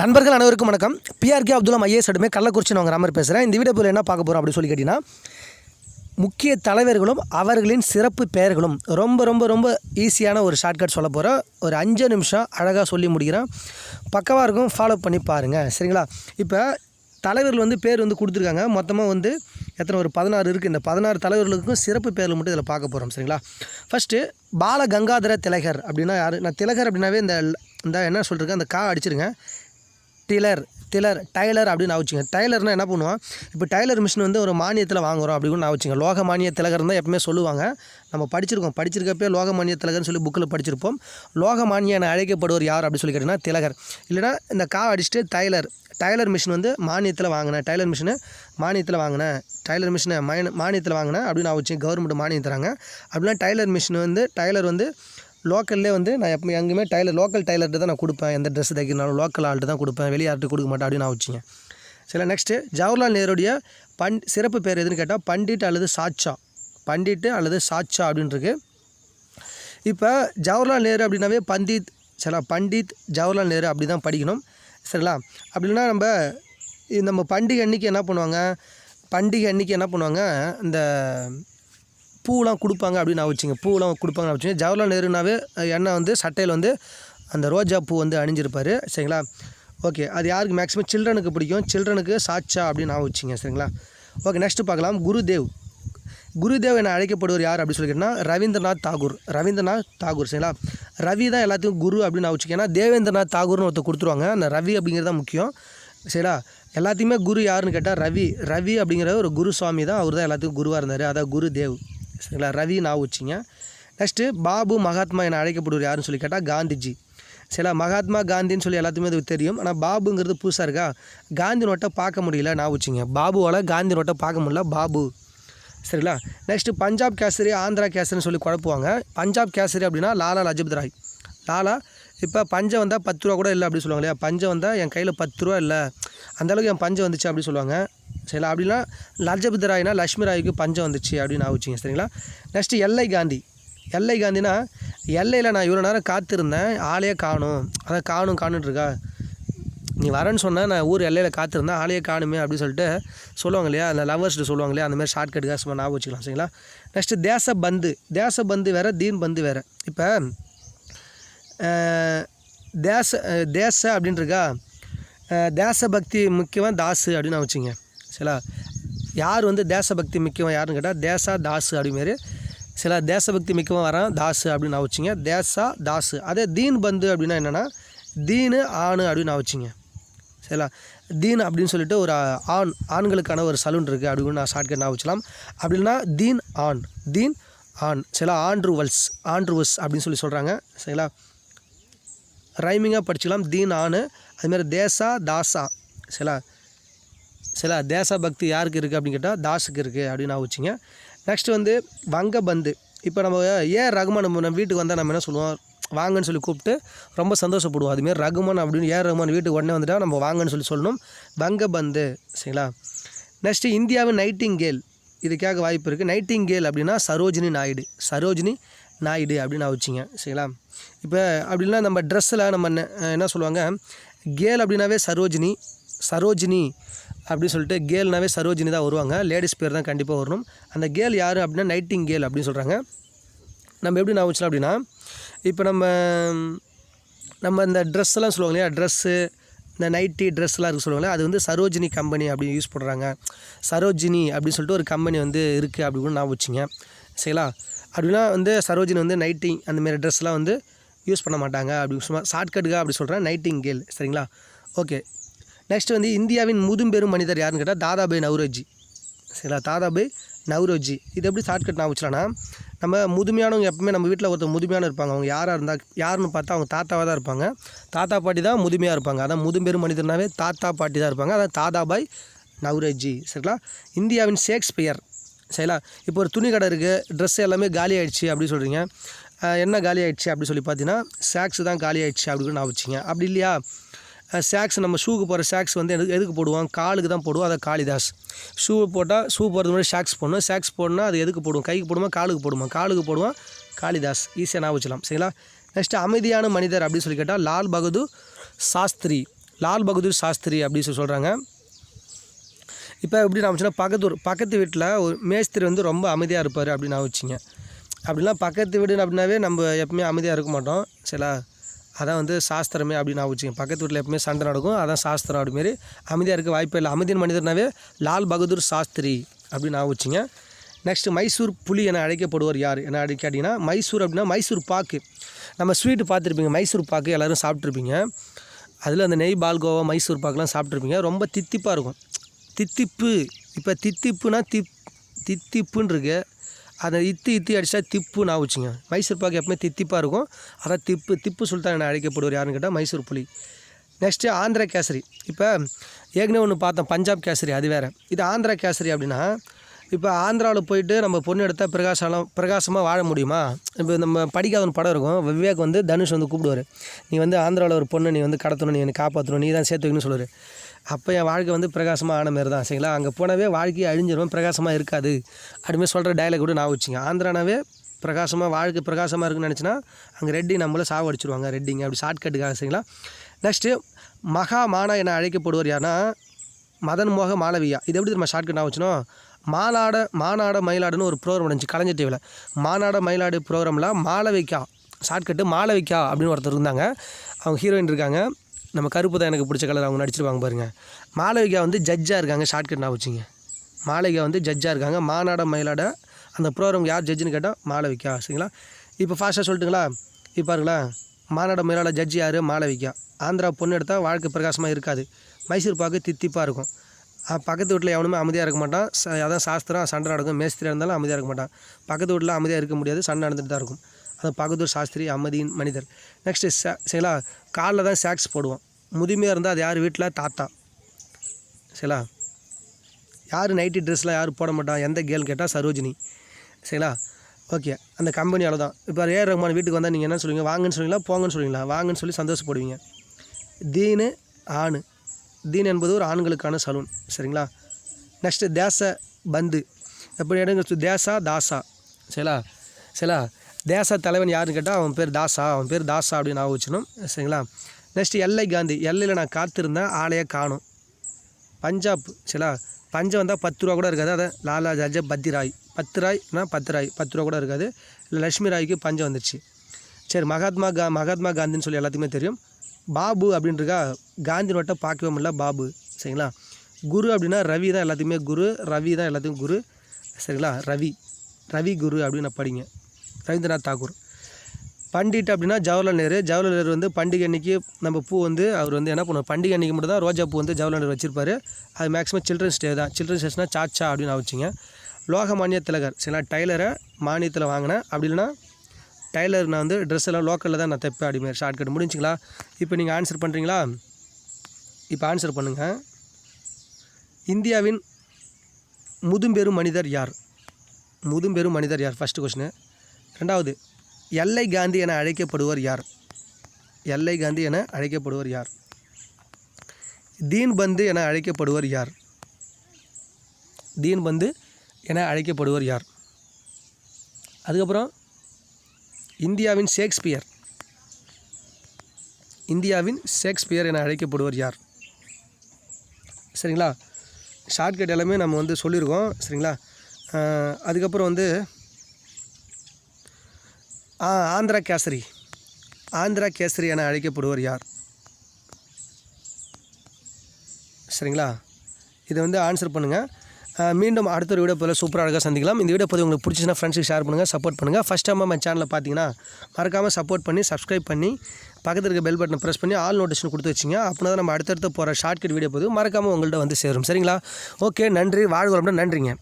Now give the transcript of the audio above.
நண்பர்கள் அனைவருக்கும் வணக்கம். பிஆர்கே அப்துல்லா ஐஏஎஸ் அடுமே கள்ளக்குறிச்சி நான் ராமர் பேசுகிறேன் இந்த வீடியோ என்ன பார்க்க போகிறோம் அப்படின்னு சொல்லி கேட்டிங்கன்னா முக்கிய தலைவர்களும் அவர்களின் சிறப்பு பெயர்களும் ரொம்ப ரொம்ப ரொம்ப ஈஸியான ஒரு ஷார்ட்கட் சொல்ல போகிறேன் ஒரு அஞ்சு நிமிஷம் அழகாக சொல்லி முடிக்கிறேன். பக்கவாக இருக்கும் ஃபாலோ பண்ணி பாருங்கள் சரிங்களா? இப்போ தலைவர்கள் வந்து பேர் வந்து கொடுத்துருக்காங்க. மொத்தமாக வந்து எத்தனை ஒரு பதினாறு இருக்குது இந்த பதினாறு தலைவர்களுக்கும் சிறப்பு பேர்கள் மட்டும் இதில் பார்க்க போகிறோம் சரிங்களா? ஃபஸ்ட்டு பால கங்காதர திலகர் அப்படின்னா யார்? நான் திலகர் அப்படின்னாவே இந்த இந்த என்ன சொல்லிருக்கேன் அந்த கா அடிச்சிருங்க. டிலர் டிலர் டைலர் அப்படின்னு ஆச்சுங்க டைலர்னால் என்ன பண்ணுவான் இப்போ டைலர் மிஷின் வந்து ஒரு மானியத்தில் வாங்குறோம் அப்படின்னு நான் வச்சுங்க லோக மானிய திலகர் தான் எப்பவுமே சொல்லுவாங்க. நம்ம படிச்சிருக்கோம். படிச்சிருக்கப்பே லோக மானிய திலகர்னு சொல்லி புக்கில் படிச்சிருப்போம். லோக மானிய என அழைக்கப்படுவர் யார் அப்படின்னு சொல்லி கேட்டிங்கன்னா திலகர் இல்லைனா இந்த கா அடிச்சுட்டு டைலர் டைலர் மிஷின் வந்து மானியத்தில் வாங்கினேன். டைலர் மிஷினு மானியத்தில் வாங்கினேன். டைலர் மிஷினை மானிய மானியத்தில் வாங்கினேன் அப்படின்னு நான் வச்சு கவர்மெண்ட் மானியம் தராங்க. அப்படின்னா டைலர் மிஷின் வந்து டைலர் வந்து லோக்கல்லே வந்து நான் எப்போ எங்கேயுமே டைலர் லோக்கல் டைலர்கிட்ட தான் நான் கொடுப்பேன். எந்த ட்ரெஸ் தைக்கிறனாலும் லோக்கல் ஆள்கிட்ட தான் கொடுப்பேன். வெளியார்ட்டு கொடுக்க மாட்டேன் அப்படின்னு நான் வச்சுங்க. சரி நெக்ஸ்ட்டு ஜவஹர்லால் நேருடைய பண் சிறப்பு பேர் எதுன்னு கேட்டால் பண்டிட் அல்லது சாட்சா. பண்டிட்டு அல்லது சாச்சா அப்படின்ருக்கு. இப்போ ஜவஹர்லால் நேரு அப்படின்னாவே பண்டித் சரிங்களா? பண்டித் ஜவஹர்லால் நேரு அப்படி தான் படிக்கணும். சரிங்களா? அப்படின்னா நம்ம இது நம்ம பண்டிகை அன்னைக்கு என்ன பண்ணுவாங்க? பண்டிகை அன்னைக்கு என்ன பண்ணுவாங்க? இந்த பூலாம் கொடுப்பாங்க அப்படின்னு நான் வச்சுங்க. பூலாம் கொடுப்பாங்க வச்சுங்க. ஜவஹர்லால் நேருனாவே எண்ணெய் வந்து சட்டையில் வந்து அந்த ரோஜா பூ வந்து அணிஞ்சிருப்பார். சரிங்களா? ஓகே. அது யாருக்கு மேக்ஸிமம் சில்ட்ரனுக்கு பிடிக்கும். சில்ட்ரனுக்கு சாட்சா அப்படின்னு நான் வச்சுங்க. சரிங்களா? ஓகே. நெக்ஸ்ட்டு பார்க்கலாம். குருதேவ். குருதேவ் என அழைக்கப்படுவர் யார் அப்படின்னு சொல்லி கேட்டிங்கன்னா ரவீந்திரநாத் தாகூர். ரவீந்திரநாத் தாகூர். சரிங்களா? ரவி தான் எல்லாத்துக்கும் குரு அப்படின்னு நான் வச்சுக்கேன். ஏன்னா தேவேந்திரநாத் தாகூர்னு ஒருத்தர் கொடுத்துருவாங்க. அந்த ரவி அப்படிங்கிறது தான் முக்கியம். சரிங்களா? எல்லாத்தையுமே குரு யாருன்னு கேட்டால் ரவி. ரவி அப்படிங்கிற ஒரு குரு சுவாமி தான். அவர் தான் எல்லாத்துக்கும் குருவாக இருந்தார். அதான் குரு தேவ் சரிங்களா? ரவி நான் வச்சிங்க நெக்ஸ்ட்டு பாபு மகாத்மா என அழைக்கப்படுவர் யாருன்னு சொல்லி கேட்டால் காந்திஜி. சரிங்களா? மகாத்மா காந்தின்னு சொல்லி எல்லாத்துக்குமே அது தெரியும். ஆனால் பாபுங்கிறது புதுசாக இருக்கா? காந்தி நோட்டை பார்க்க முடியல நான் வச்சுங்க பாபுவால் காந்தி நோட்டை பார்க்க முடியல பாபு. சரிங்களா? நெக்ஸ்ட்டு பஞ்சாப் கேசரி ஆந்திரா கேசரின்னு சொல்லி குழப்புவாங்க. பஞ்சாப் கேசரி அப்படின்னா லாலா லஜபத் ராய். லாலா இப்போ பஞ்சம் வந்தால் பத்து ரூபா கூட இல்லை அப்படின்னு சொல்லுவாங்க இல்லையா? பஞ்சம் வந்தால் என் கையில் பத்து ரூபா இல்லை. அந்தளவுக்கு என் பஞ்சம் வந்துச்சு அப்படின்னு சொல்லுவாங்க. சரிங்களா அப்படின்னா லஜபத் ராய்னா லக்ஷ்மி ராய்க்கு பஞ்சம் வந்துச்சு அப்படின்னு நான் வச்சுங்க சரிங்களா? நெக்ஸ்ட்டு எல்லை காந்தி. எல்லை காந்தினா எல்லையில் நான் இவ்வளோ நேரம் காத்திருந்தேன் ஆளையே காணும். அதான் காணும் காணுன்ட்ருக்கா நீ வரேன்னு சொன்னால் நான் ஊர் எல்லையில் காத்திருந்தேன் ஆளையே காணுமே அப்படின்னு சொல்லிட்டு சொல்லுவாங்க இல்லையா? அந்த லவர்ஸ்ட்டு சொல்லுவாங்க இல்லையா? அந்த மாதிரி ஷார்ட்கட்டுக்காக சும்மா ஞாபகம் வச்சுக்கலாம் சரிங்களா? நெக்ஸ்ட்டு தேச பந்து வேறு தீன் பந்து வேறு. இப்போ தேச தேச அப்படின்ட்டுருக்கா தேசபக்தி முக்கியமாக தாசு அப்படின்னு நான் வச்சுங்க சில யார் வந்து தேசபக்தி மிக்கவன் யாருன்னு கேட்டால் தேசா தாசு அப்படிமாரி சில தேசபக்தி மிக்கவன் வரான் தாசு அப்படின்னு நான் வச்சுங்க. தேசா தாசு. அதே தீன் பந்து அப்படின்னா என்னென்னா தீனு ஆணு அப்படின்னு நான் வச்சுங்க. சரிங்களா? தீன் அப்படின்னு சொல்லிட்டு ஒரு ஆண் ஆண்களுக்கான ஒரு சலூன் இருக்குது அப்படின்னு நான் ஷார்ட்கட் நான் வச்சலாம் அப்படின்னா தீன் ஆண். தீன் ஆண். சில ஆண்ட்ருவல்ஸ் ஆண்ட்ருவஸ் அப்படின்னு சொல்லி சொல்கிறாங்க சரிங்களா? ரைமிங்காக படிச்சுக்கலாம். தீன் ஆணு. அதுமாதிரி தேசா தாசா. சரிங்களா? சில தேசபக்தி யாருக்கு இருக்குது அப்படின்னு கேட்டால் தாஸுக்கு இருக்குது அப்படின்னு நான் வச்சுங்க. நெக்ஸ்ட் வந்து வங்கபந்து. இப்போ நம்ம ஏ ரகுமான் நம்ம நம்ம வீட்டுக்கு வந்தால் நம்ம என்ன சொல்லுவோம்? வாங்கன்னு சொல்லி கூப்பிட்டு ரொம்ப சந்தோஷப்படுவோம். அதுமாரி ரகுமான் அப்படின்னு ஏ ரகுமான் வீட்டுக்கு உடனே வந்துட்டால் நம்ம வாங்கன்னு சொல்லி சொல்லணும். வங்கபந்து சரிங்களா? நெக்ஸ்ட்டு இந்தியாவின் நைட்டிங்கேல். இதுக்காக வாய்ப்பு இருக்குது நைட்டிங்கேல் அப்படின்னா சரோஜினி நாயுடு. சரோஜினி நாயுடு அப்படின்னு நான் வச்சுங்க சரிங்களா? இப்போ அப்படின்னா நம்ம ட்ரெஸ்ஸில் நம்ம என்ன என்ன சொல்லுவாங்க? கேல் அப்படின்னாவே சரோஜினி சரோஜினி அப்படின்னு சொல்லிட்டு கேல்னாவே சரோஜினி தான் வருவாங்க. லேடிஸ் பேர் தான் கண்டிப்பாக வரணும். அந்த கேல் யார் அப்படின்னா நைட்டிங் கேல் அப்படின்னு சொல்கிறாங்க நம்ம எப்படி நான் வச்சலாம் அப்படின்னா இப்போ நம்ம நம்ம இந்த ட்ரெஸ் எல்லாம் சொல்லுவாங்க இல்லையா? ட்ரெஸ்ஸு இந்த நைட்டி ட்ரெஸ்லாம் இருக்குது சொல்லுவாங்களே அது வந்து சரோஜினி கம்பெனி அப்படின்னு யூஸ் பண்ணுறாங்க சரோஜினி அப்படின்னு சொல்லிட்டு ஒரு கம்பெனி வந்து இருக்குது அப்படின்னு நான் வச்சுங்க. சரிங்களா? அப்படின்னா வந்து சரோஜினி வந்து நைட்டிங் அந்தமாரி ட்ரெஸ்லாம் வந்து யூஸ் பண்ண மாட்டாங்க அப்படி சும்மா ஷார்ட்கட்டுக்காக அப்படி சொல்கிறேன் நைட்டிங் கேல். சரிங்களா? ஓகே நெக்ஸ்ட் வந்து இந்தியாவின் முதும்பெரும் மனிதர் யாருன்னு கேட்டால் தாதாபாய் நவ்ரோஜி. சரிங்களா? தாதாபாய் நவ்ரோஜி. இது எப்படி ஷார்ட்கட் நான் வச்சுலான்னா நம்ம முதுமையானவங்க எப்பவுமே நம்ம வீட்டில் ஒருத்தர் முதுமையான இருப்பாங்க. அவங்க யாராக இருந்தால் யாருன்னு பார்த்தா அவங்க தாத்தாவாக தான் இருப்பாங்க. தாத்தா பாட்டி தான் முதுமையாக இருப்பாங்க. அதான் முதும்பெரும் மனிதர்னாவே தாத்தா பாட்டி தான் இருப்பாங்க. அதான் தாதாபாய் நவ்ரோஜி. சரிங்களா? இந்தியாவின் ஷேக்ஸ்பியர். சரிங்களா? இப்போ ஒரு துணி கடை இருக்குது ட்ரெஸ் எல்லாமே காலி ஆகிடுச்சு அப்படி சொல்கிறீங்க என்ன காலி ஆகிடுச்சு அப்படி சொல்லி பார்த்தீங்கன்னா ஷாக்ஸ் தான் காலி ஆகிடுச்சு அப்படின்னு நான் வச்சுங்க அப்படி இல்லையா? சாக்ஸ் நம்ம ஷூக்கு போகிற சாக்ஸ் வந்து எதுக்கு எதுக்கு போடுவோம்? காலுக்கு தான் போடுவோம் அதை காளிதாஸ். ஷூ போட்டால் ஷூ போடுறது முன்னாடி ஷாக்ஸ் போடணும். சாக்ஸ் போடணும் அது எதுக்கு போடுவோம்? கைக்கு போடுவோம் காலுக்கு போடுவோம் காலுக்கு போடுவோம் காளிதாஸ். ஈஸியாக நான் வச்சலாம் சரிங்களா? நெக்ஸ்ட்டு அமைதியான மனிதர் அப்படின்னு சொல்லி கேட்டால் லால் பகதூர் சாஸ்திரி. லால் பகதூர் சாஸ்திரி அப்படின்னு சொல்லி சொல்கிறாங்க இப்போ எப்படி நான் சொன்னால் பக்கத்து ஊர் பக்கத்து வீட்டில் ஒரு மேஸ்திரி வந்து ரொம்ப அமைதியாக இருப்பார் அப்படின்னு நான் வச்சுங்க அப்படிலாம் பக்கத்து வீடு அப்படின்னாவே நம்ம எப்பவுமே அமைதியாக இருக்க மாட்டோம். சரிங்களா? அதான் வந்து சாஸ்திரமே அப்படின்னு நான் வச்சுங்க பக்கத்து வீட்டில் எப்பவுமே சண்டை நடக்கும். அதான் சாஸ்திரம் அப்படிமாரி அமைதியாக இருக்க வாய்ப்பே இல்லை. அமைதியின் மனிதர்னாவே லால் பகதூர் சாஸ்திரி அப்படின்னு நான் வச்சுங்க நெக்ஸ்ட்டு மைசூர் புலி என அழைக்கப்படுவார் யார்? என அழைக்க அப்படின்னா மைசூர் அப்படின்னா மைசூர் பாக்கு. நம்ம ஸ்வீட்டு பார்த்துருப்பீங்க. மைசூர் பாக்கு எல்லோரும் சாப்பிட்ருப்பீங்க அதில் அந்த நெய் பால்கோவா மைசூர் பாக்கெலாம் சாப்பிட்ருப்பீங்க ரொம்ப தித்திப்பாக இருக்கும். தித்திப்பு. இப்போ தித்திப்புனா திப் தித்திப்புன்னு இருக்கு. அதை இத்தி இத்தி அடித்தா திப்பு நான் வச்சுங்க மைசூர் பாக்கு எப்பவுமே தித்திப்பாக இருக்கும். அதான் திப்பு திப்பு சுல்தான் என அழைக்கப்படுவார் யாருன்னு கேட்டால் மைசூர் புலி. நெக்ஸ்ட்டு ஆந்திரா கேசரி. இப்போ ஏற்கனவே ஒன்று பார்த்தோம் பஞ்சாப் கேசரி அது வேறு. இது ஆந்திரா கேசரி அப்படின்னா இப்போ ஆந்திராவில் போயிட்டு நம்ம பொண்ணு எடுத்தால் பிரகாசம் பிரகாசமாக வாழ முடியுமா? இப்போ நம்ம படிக்காத ஒரு படம் இருக்கும். விவேக் வந்து தனுஷ் வந்து கூப்பிடுவார். நீ வந்து ஆந்திராவில் ஒரு பொண்ணை நீ வந்து கடத்தணும் நீ என்னை காப்பாற்றணும் நீ தான் சேர்த்து வைக்கணும்னு சொல்லுவார். அப்போ என் வாழ்க்கை வந்து பிரகாசமாக ஆன மாதிரி தான் சரிங்களா? அங்கே போனாவே வாழ்க்கையை அழிஞ்சிரும் பிரகாசமாக இருக்காது. அப்படிமே சொல்கிற டயலாக் கூட நான் வச்சுங்க ஆந்திரானாவே பிரகாசமாக வாழ்க்கை பிரகாசமாக இருக்குன்னு நினச்சினா அங்கே ரெட்டி நம்மளை சாவடிச்சிருவாங்க ரெட்டிங்க. அப்படி ஷார்ட்கட்டுக்காக சரிங்களா? நெக்ஸ்ட்டு மகா மானா என அழைக்கப்படுவார் யாருன்னா மதன் மோக மாளவியா. இது எப்படி நம்ம ஷார்ட்கட் நான் மாநாட மாநாட மயிலாடுன்னு ஒரு ப்ரோக்ராம் நடந்துச்சு கலைஞர் டிவியில் மாநாட மயிலாடு ப்ரோக்ராமில் மாலவிக்கா ஷார்ட்கட்டு மாலவிக்கா அப்படின்னு ஒருத்தர் இருந்தாங்க. அவங்க ஹீரோயின் இருக்காங்க. நம்ம கருப்பு தான் எனக்கு பிடிச்ச கலர் அவங்க நடிச்சிருப்பாங்க பாருங்கள் மாலவிகா வந்து ஜட்ஜாக இருக்காங்க ஷார்ட்கட் நான் வச்சுங்க. மாளவிகா வந்து ஜட்ஜாக இருக்காங்க. மாநாட மயிலாட அந்த ப்ரோக்ராம் யார் ஜட்ஜுன்னு கேட்டால் மாலவிக்கா சரிங்களா? இப்போ ஃபாஸ்ட்டாக சொல்லட்டுங்களா? இப்போ பாருங்களா மாநாட மயிலாட ஜட்ஜி யார்? மாலவிக்கா ஆந்திரா பொண்ணு எடுத்தால் வாழ்க்கை பிரகாசமாக இருக்காது. மைசூர் பாக்கு தித்திப்பாக இருக்கும். பக்கத்து வீட்டில் எவனுமே அமைதியாக இருக்க மாட்டான். அதான் சாஸ்திரம் சண்டை நடக்கும். மேஸ்திரியாக இருந்தாலும் அமைதியாக இருக்க மாட்டான். பக்கத்து வீட்டில் அமைதியாக இருக்க முடியாது. சண்டை நடந்துட்டு தான் இருக்கும். அது பகதூர் சாஸ்திரி அமைதியின் மனிதர். நெக்ஸ்ட்டு சே சரிங்களா? காலில் தான் சாக்ஸ் போடுவோம் முதுமையாக இருந்தால் அது யார் வீட்டில் தாத்தா. சரிங்களா? யார் நைட்டி ட்ரெஸ்லாம் யார் போட மாட்டான்? எந்த கேள் கேட்டால் சரோஜினி. சரிங்களா? ஓகே அந்த கம்பெனியால் தான். இப்போ ஏஆர் ரகுமான வீட்டுக்கு வந்தால் நீங்கள் என்ன சொல்லுவீங்க? வாங்கன்னு சொல்லுவீங்களா? போங்கன்னு சொல்லுவீங்களா? வாங்கன்னு சொல்லி சந்தோஷப்படுவீங்க. தீனு ஆணு தீன் என்பது ஒரு ஆண்களுக்கான சலூன். சரிங்களா? நெக்ஸ்ட்டு தேச பந்து. எப்படி இடங்க தேசா தாசா. சரிங்களா? சரிங்களா? தேச தலைவன் யாருன்னு கேட்டால் அவன் பேர் தாசா. அவன் பேர் தாசா அப்படின்னு நான் சரிங்களா? நெக்ஸ்ட்டு எல்லை காந்தி. எல்லையில் நான் காத்திருந்தேன். ஆளையே காணும். பஞ்சாப். சரிங்களா? பஞ்சம் வந்தால் பத்து ரூபா கூட இருக்காது. அதான் லாலா ஜாஜ பத்திராய் பத்து ராய்னா பத்து ராய். பத்து ரூபா கூட இருக்காது. இல்லை லட்சுமி ராய்க்கு பஞ்சம் வந்துடுச்சு சரி மகாத்மா கா மகாத்மா காந்தின்னு சொல்லி எல்லாத்துக்குமே தெரியும். பாபு அப்படின்றக்கா காந்தி நோட்டை பார்க்கவே முடியல பாபு. சரிங்களா? குரு அப்படின்னா ரவி தான் எல்லாத்துக்குமே குரு ரவி தான் எல்லாத்துக்கும் குரு. சரிங்களா? ரவி. ரவி குரு அப்படின்னு படிங்க. ரவீந்திரநாத் தாகூர். பண்டிட் அப்படின்னா ஜவஹர்லால் நேரு. ஜவஹர்லால் நேரு வந்து பண்டிகை அன்னைக்கு நம்ம பூ வந்து அவர் வந்து என்ன பண்ணுவோம் பண்டிகை அன்னைக்கு மட்டும் தான் ரோஜா பூ வந்து ஜவஹர்லால் நேரு வச்சிருப்பாரு. அது மேக்ஸிமம் சில்ட்ரன்ஸ் டே தான். சில்ட்ரன்ஸ் டேஸ்னால் சாச்சா அப்படின்னு நான் வச்சுங்க. லோகமானிய திலகர். சரிங்களா? டைலரை மானியத்தில் வாங்கினேன். அப்படி இல்லைன்னா டைலர் நான் வந்து ட்ரெஸ் எல்லாம் லோக்கலில் தான் நான் தைப்பேன் அப்படிமாரி ஷார்ட்கட் முடிஞ்சுங்களா? இப்போ நீங்கள் ஆன்சர் பண்ணுறீங்களா இப்போ ஆன்சர் பண்ணுங்கள் இந்தியாவின் முதும்பெரும் மனிதர் யார்? முதும்பெரும் மனிதர் யார்? ஃபஸ்ட்டு கொஸ்டின் ரெண்டாவது எல்லை காந்தி என அழைக்கப்படுவர் யார்? எல்லை காந்தி என அழைக்கப்படுவர் யார்? தீன் பந்து என அழைக்கப்படுவர் யார்? தீன் பந்து என அழைக்கப்படுவர் யார்? அதுக்கப்புறம் இந்தியாவின் ஷேக்ஸ்பியர். இந்தியாவின் ஷேக்ஸ்பியர் என அழைக்கப்படுவர் யார்? சரிங்களா? ஷார்ட்கட் எல்லாமே நம்ம வந்து சொல்லியிருக்கோம். சரிங்களா? அதுக்கப்புறம் வந்து ஆந்திரா கேசரி. ஆந்திரா கேசரி என அழைக்கப்படுவர் யார்? சரிங்களா? இதை வந்து ஆன்சர் பண்ணுங்கள் மீண்டும் அடுத்த ஒரு வீடியோ போல சூப்பராக அழகாக சந்திக்கலாம். இந்த வீடியோ போது உங்களுக்கு பிடிச்சிச்சுன்னா ஃப்ரெண்ட்ஸுக்கு ஷேர் பண்ணுங்கள் சப்போர்ட் பண்ணுங்கள் ஃபஸ்ட் டைம் நம்ம சேனலில் பார்த்தீங்கன்னா மறக்காமல் சப்போர்ட் பண்ணி சப்ஸ்கிரைப் பண்ணி பக்கத்தில் இருக்க பெல் பட்டனை ப்ரெஸ் பண்ணி ஆல் நோட்டிஃபிகேஷன் கொடுத்து வச்சிங்க. அப்படின்னா தான் நம்ம அடுத்தடுத்து போகிற ஷார்ட்கட் வீடியோ போது மறக்காமல் உங்கள்கிட்ட வந்து சேரும். சரிங்களா? ஓகே நன்றி. வாழ்வு நன்றிங்க.